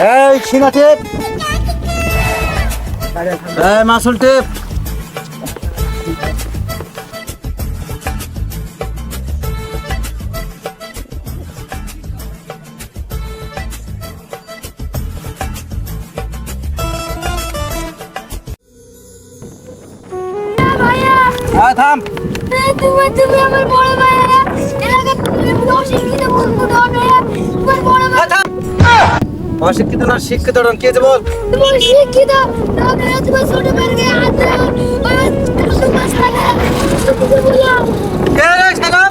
এই ছিনা টেপ। এই মাসুল টেপ। হ্যাঁ থাম। তুমি আমার বড় ভাইয়া এলাকা অশিক্ষিত না শিক্ষিত না কে যে বল? তুমি শিক্ষিত তোমার ছোট ভাইয়ের গায়ে আজ কালু তুমি কে রে কালু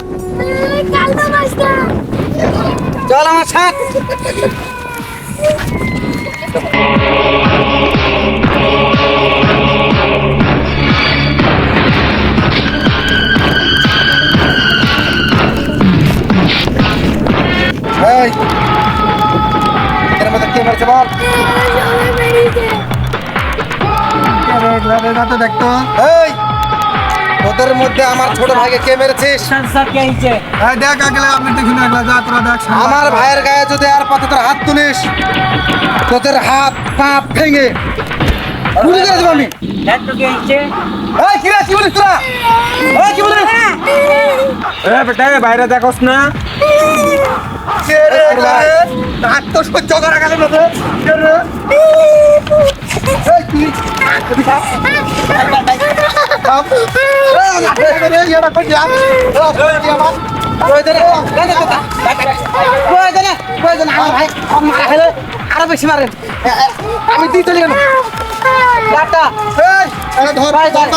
মাস্টার। চল আমার সাথ। এর মধ্যে কে মেরেছে বল? দেখতো এই ওদের মধ্যে আমার ছোট ভাইকে কে মেরেছিস? দেখ আগলে আপনি দেখুন যা তোরা দেখ আমার ভাইয়ের গায়ে যদি আর পাতে তোর হাত তুলিস তোদের হাত পা ভেঙে গুলি করে দেবো আমি। এই কি রে কি বলিস তোরা? এই কি বলিস? এ বেটা বাইরে দেখোস না? কে রে গায়ে হাত তো সহ্য করা গেল না আরও বেশি মারে এ, এ, আমি দিয়ে চলে গেলাম। ডাক্তার ধর ভাই ধর।